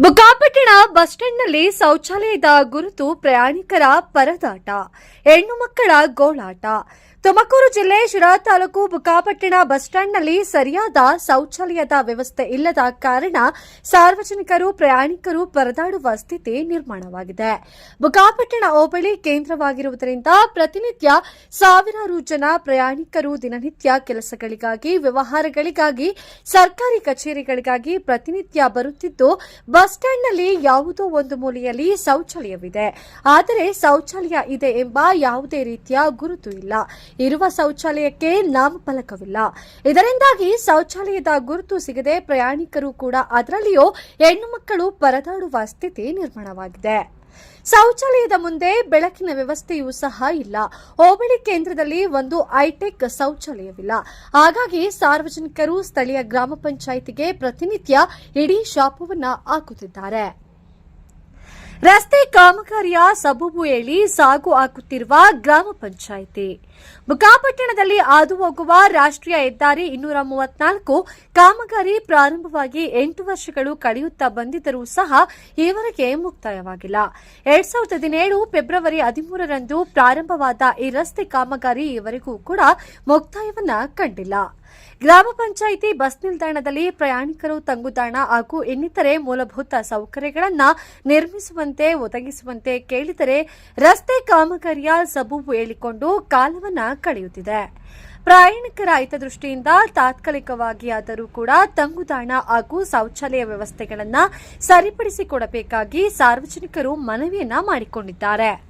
Bu kap Bukkapattana bus ಸ್ಟ್ಯಾಂಡ್ನಲ್ಲಿ ಶೌಚಾಲಯದ ಗುರುತು ಪ್ರಯಾಣಿಕರ ಪರದಾಟ, ಹೆಣ್ಣು ಮಕ್ಕಳ ಗೋಳಾಟ. ತುಮಕೂರು ಜಿಲ್ಲೆ ಶಿರಾ ತಾಲೂಕು ಬುಕಾಪಟ್ಟಣ ಬಸ್ ಸ್ಟ್ಯಾಂಡ್ನಲ್ಲಿ ಸರಿಯಾದ ಶೌಚಾಲಯದ ವ್ಯವಸ್ಥೆ ಇಲ್ಲದ ಕಾರಣ ಸಾರ್ವಜನಿಕರು, ಪ್ರಯಾಣಿಕರು ಪರದಾಡುವ ಸ್ಥಿತಿ ನಿರ್ಮಾಣವಾಗಿದೆ. ಬುಕಾಪಟ್ಟಣ ಹೋಬಳಿ ಕೇಂದ್ರವಾಗಿರುವುದರಿಂದ ಪ್ರತಿನಿತ್ಯ ಸಾವಿರಾರು ಜನ ಪ್ರಯಾಣಿಕರು ದಿನನಿತ್ಯ ಕೆಲಸಗಳಿಗಾಗಿ, ವ್ಯವಹಾರಗಳಿಗಾಗಿ, ಸರ್ಕಾರಿ ಕಚೇರಿಗಳಿಗಾಗಿ ಪ್ರತಿನಿತ್ಯ ಬರುತ್ತಿದ್ದು, ಬಸ್ ಸ್ಟ್ಯಾಂಡ್ನಲ್ಲಿ ಯಾವುದೋ ಒಂದು ಮೂಲೆಯಲ್ಲಿ ಶೌಚಾಲಯವಿದೆ. ಆದರೆ ಶೌಚಾಲಯ ಇದೆ ಎಂಬ ಯಾವುದೇ ರೀತಿಯ ಗುರುತು ಇಲ್ಲ. ಇರುವ ಶೌಚಾಲಯಕ್ಕೆ ನಾಮಫಲಕವಿಲ್ಲ. ಇದರಿಂದಾಗಿ ಶೌಚಾಲಯದ ಗುರುತು ಸಿಗದೆ ಪ್ರಯಾಣಿಕರು ಕೂಡ ಅದರಲ್ಲಿಯೂ ಹೆಣ್ಣು ಮಕ್ಕಳು ಪರದಾಡುವ ಸ್ಥಿತಿ ನಿರ್ಮಾಣವಾಗಿದೆ. ಶೌಚಾಲಯದ ಮುಂದೆ ಬೆಳಕಿನ ವ್ಯವಸ್ಥೆಯೂ ಸಹ ಇಲ್ಲ. ಹೋಬಳಿ ಕೇಂದ್ರದಲ್ಲಿ ಒಂದು ಹೈಟೆಕ್ ಶೌಚಾಲಯವಿಲ್ಲ. ಹಾಗಾಗಿ ಸಾರ್ವಜನಿಕರು ಸ್ಥಳೀಯ ಗ್ರಾಮ ಪಂಚಾಯಿತಿಗೆ ಪ್ರತಿನಿತ್ಯ ಇಡೀ ಶಾಪವನ್ನು ಹಾಕುತ್ತಿದ್ದಾರೆ. ರಸ್ತೆ ಕಾಮಗಾರಿಯ ಸಬೂಬು ಹೇಳಿ ಸಾಗು ಹಾಕುತ್ತಿರುವ ಗ್ರಾಮ ಪಂಚಾಯಿತಿ. ಮುಖಾಪಟ್ಟಣದಲ್ಲಿ ಹಾದು ಹೋಗುವ ರಾಷ್ಟ್ರೀಯ ಹೆದ್ದಾರಿ ಇನ್ನೂರ ಮೂವತ್ನಾಲ್ಕು ಕಾಮಗಾರಿ ಪ್ರಾರಂಭವಾಗಿ ಎಂಟು ವರ್ಷಗಳು ಕಳೆಯುತ್ತಾ ಬಂದಿದ್ದರೂ ಸಹ ಈವರೆಗೆ ಮುಕ್ತಾಯವಾಗಿಲ್ಲ. ಎರಡ್ ಸಾವಿರದ ಹದಿನೇಳು ಫೆಬ್ರವರಿ ಹದಿಮೂರರಂದು ಪ್ರಾರಂಭವಾದ ಈ ರಸ್ತೆ ಕಾಮಗಾರಿ ಈವರೆಗೂ ಕೂಡ ಮುಕ್ತಾಯವನ್ನ ಕಂಡಿಲ್ಲ. ಗ್ರಾಮ ಪಂಚಾಯಿತಿ ಬಸ್ ನಿಲ್ದಾಣದಲ್ಲಿ ಪ್ರಯಾಣಿಕರು ತಂಗುದಾಣ ಹಾಗೂ ಇನ್ನಿತರೆ ಮೂಲಭೂತ ಸೌಕರ್ಯಗಳನ್ನು ನಿರ್ಮಿಸುವಂತೆ, ಒದಗಿಸುವಂತೆ ಕೇಳಿದರೆ ರಸ್ತೆ ಕಾಮಗಾರಿಯ ಸಬೂಬು ಹೇಳಿಕೊಂಡು ಕಾಲವನ್ನು ಕಳೆಯುತ್ತಿದೆ. ಪ್ರಯಾಣಿಕರ ಹಿತದೃಷ್ಟಿಯಿಂದ ತಾತ್ಕಾಲಿಕವಾಗಿ ಆದರೂ ಕೂಡ ತಂಗುದಾಣ ಹಾಗೂ ಶೌಚಾಲಯ ವ್ಯವಸ್ಥೆಗಳನ್ನು ಸರಿಪಡಿಸಿಕೊಡಬೇಕಾಗಿ ಸಾರ್ವಜನಿಕರು ಮನವಿಯನ್ನ ಮಾಡಿಕೊಂಡಿದ್ದಾರೆ.